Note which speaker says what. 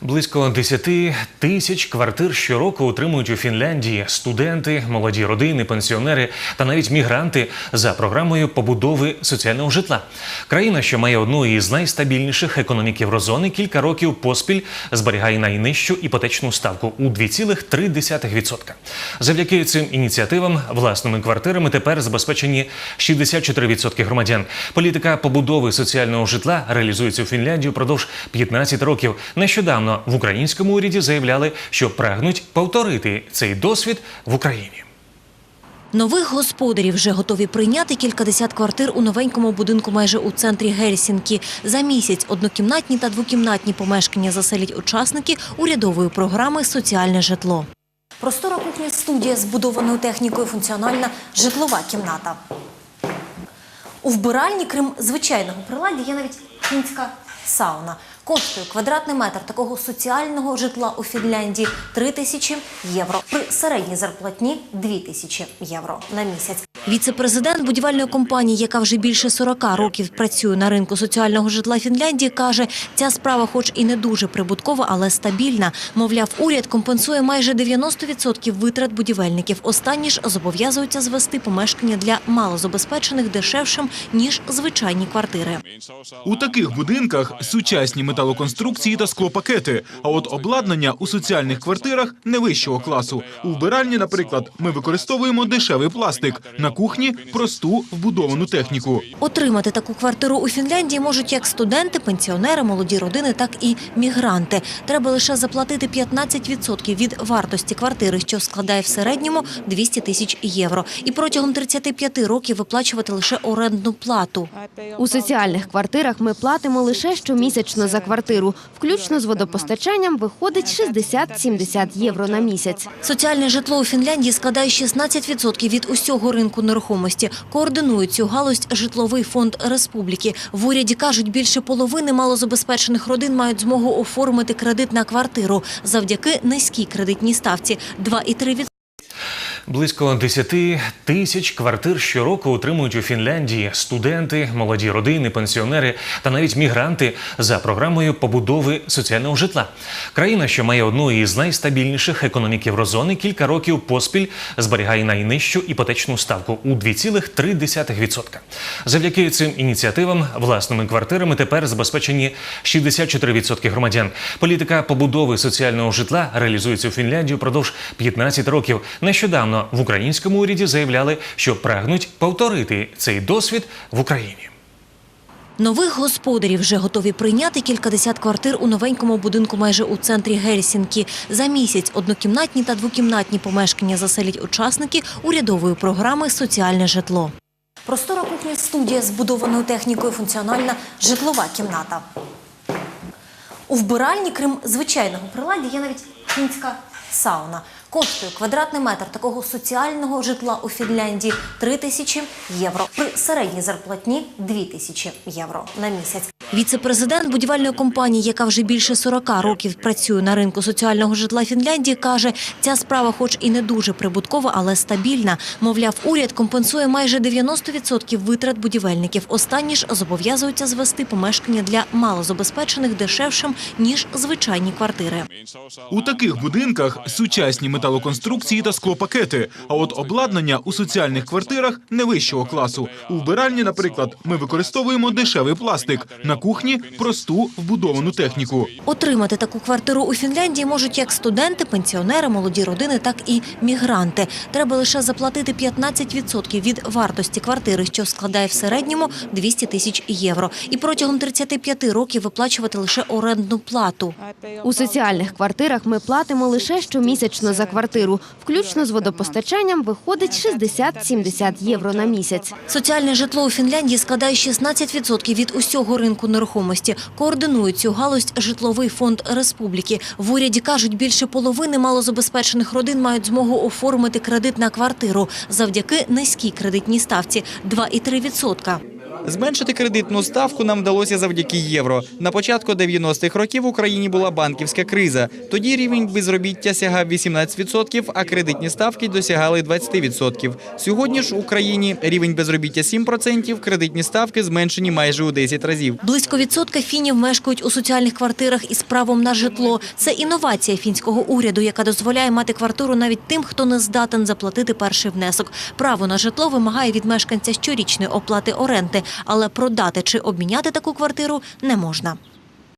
Speaker 1: Близько 10 тисяч квартир щороку отримують у Фінляндії студенти, молоді родини, пенсіонери та навіть мігранти за програмою побудови соціального житла. Країна, що має одну із найстабільніших економік Єврозони, кілька років поспіль зберігає найнижчу іпотечну ставку у 2,3%. Завдяки цим ініціативам власними квартирами тепер забезпечені 64% громадян. Політика побудови соціального житла реалізується у Фінляндії впродовж 15 років. Нещодавно в українському уряді заявляли, що прагнуть повторити цей досвід в Україні.
Speaker 2: Нових господарів вже готові прийняти кількадесят квартир у новенькому будинку майже у центрі Гельсінкі. За місяць однокімнатні та двокімнатні помешкання заселять учасники урядової програми Соціальне житло. Простора кухня студія з будованою технікою функціональна житлова кімната. У вбиральні, крім звичайного приладдя, є навіть фінська сауна. Коштує квадратний метр такого соціального житла у Фінляндії 3 тисячі євро. При середній зарплатні 2 тисячі євро на місяць. Віце-президент будівельної компанії, яка вже більше 40 років працює на ринку соціального житла Фінляндії, каже, ця справа, хоч і не дуже прибуткова, але стабільна. Мовляв, уряд компенсує майже 90% витрат будівельників. Останні ж зобов'язуються звести помешкання для малозабезпечених дешевшим ніж звичайні квартири.
Speaker 3: У таких будинках сучасні металоконструкції та склопакети. А от обладнання у соціальних квартирах не вищого класу. У вбиральні, наприклад, ми використовуємо дешевий пластик. На кухні просту вбудовану техніку.
Speaker 2: Отримати таку квартиру у Фінляндії можуть як студенти, пенсіонери, молоді родини, так і мігранти. Треба лише заплатити 15% від вартості квартири, що складає в середньому 200 тисяч євро. І протягом 35 років виплачувати лише орендну плату.
Speaker 4: У соціальних квартирах ми платимо лише щомісячно за квартиру. Включно з водопостачанням виходить 60-70 євро на місяць.
Speaker 2: Соціальне житло у Фінляндії складає 16% від усього ринку нерухомості. Координують цю галузь житловий фонд республіки. В уряді кажуть, більше половини малозабезпечених родин мають змогу оформити кредит на квартиру завдяки низькій кредитній ставці 2,3%.
Speaker 1: Близько 10 тисяч квартир щороку отримують у Фінляндії студенти, молоді родини, пенсіонери та навіть мігранти за програмою побудови соціального житла. Країна, що має одну із найстабільніших економік Єврозони, кілька років поспіль зберігає найнижчу іпотечну ставку у 2,3%. Завдяки цим ініціативам власними квартирами тепер забезпечені 64% громадян. Політика побудови соціального житла реалізується у Фінляндії впродовж 15 років. Нещодавно в українському уряді заявляли, що прагнуть повторити цей досвід в Україні.
Speaker 2: Нових господарів вже готові прийняти кількадесят квартир у новенькому будинку майже у центрі Гельсінкі. За місяць однокімнатні та двокімнатні помешкання заселять учасники урядової програми Соціальне житло. Простора кухня студія з будованою технікою функціональна житлова кімната. У вбиральні, крім звичайного приладдя, є навіть фінська сауна. Коштує квадратний метр такого соціального житла у Фінляндії 3 тисячі євро. При середній зарплатні 2 тисячі євро на місяць. Віце-президент будівельної компанії, яка вже більше 40 років працює на ринку соціального житла Фінляндії, каже, ця справа, хоч і не дуже прибуткова, але стабільна. Мовляв, уряд компенсує майже 90% витрат будівельників. Останні ж зобов'язуються звести помешкання для малозабезпечених дешевшим ніж звичайні квартири.
Speaker 3: У таких будинках сучасні металоконструкції та склопакети. А от обладнання у соціальних квартирах не вищого класу. У вбиральні, наприклад, ми використовуємо дешевий пластик. На кухні просту вбудовану техніку.
Speaker 2: Отримати таку квартиру у Фінляндії можуть як студенти, пенсіонери, молоді родини, так і мігранти. Треба лише заплатити 15% від вартості квартири, що складає в середньому 200 тисяч євро. І протягом 35 років виплачувати лише орендну плату.
Speaker 4: У соціальних квартирах ми платимо лише щомісячно за квартиру. Включно з водопостачанням виходить 60-70 євро на місяць.
Speaker 2: Соціальне житло у Фінляндії складає 16% від усього ринку нерухомості. Координує цю галузь житловий фонд республіки. В уряді кажуть, більше половини малозабезпечених родин мають змогу оформити кредит на квартиру завдяки низькій кредитній ставці 2,3%.
Speaker 5: Зменшити кредитну ставку нам вдалося завдяки євро. На початку 90-х років в Україні була банківська криза. Тоді рівень безробіття сягав 18%, а кредитні ставки досягали 20%. Сьогодні ж в Україні рівень безробіття 7%, кредитні ставки зменшені майже у 10 разів.
Speaker 2: Близько відсотка фінів мешкають у соціальних квартирах із правом на житло. Це інновація фінського уряду, яка дозволяє мати квартиру навіть тим, хто не здатен заплатити перший внесок. Право на житло вимагає від мешканця щорічної оплати оренди, але продати чи обміняти таку квартиру не можна.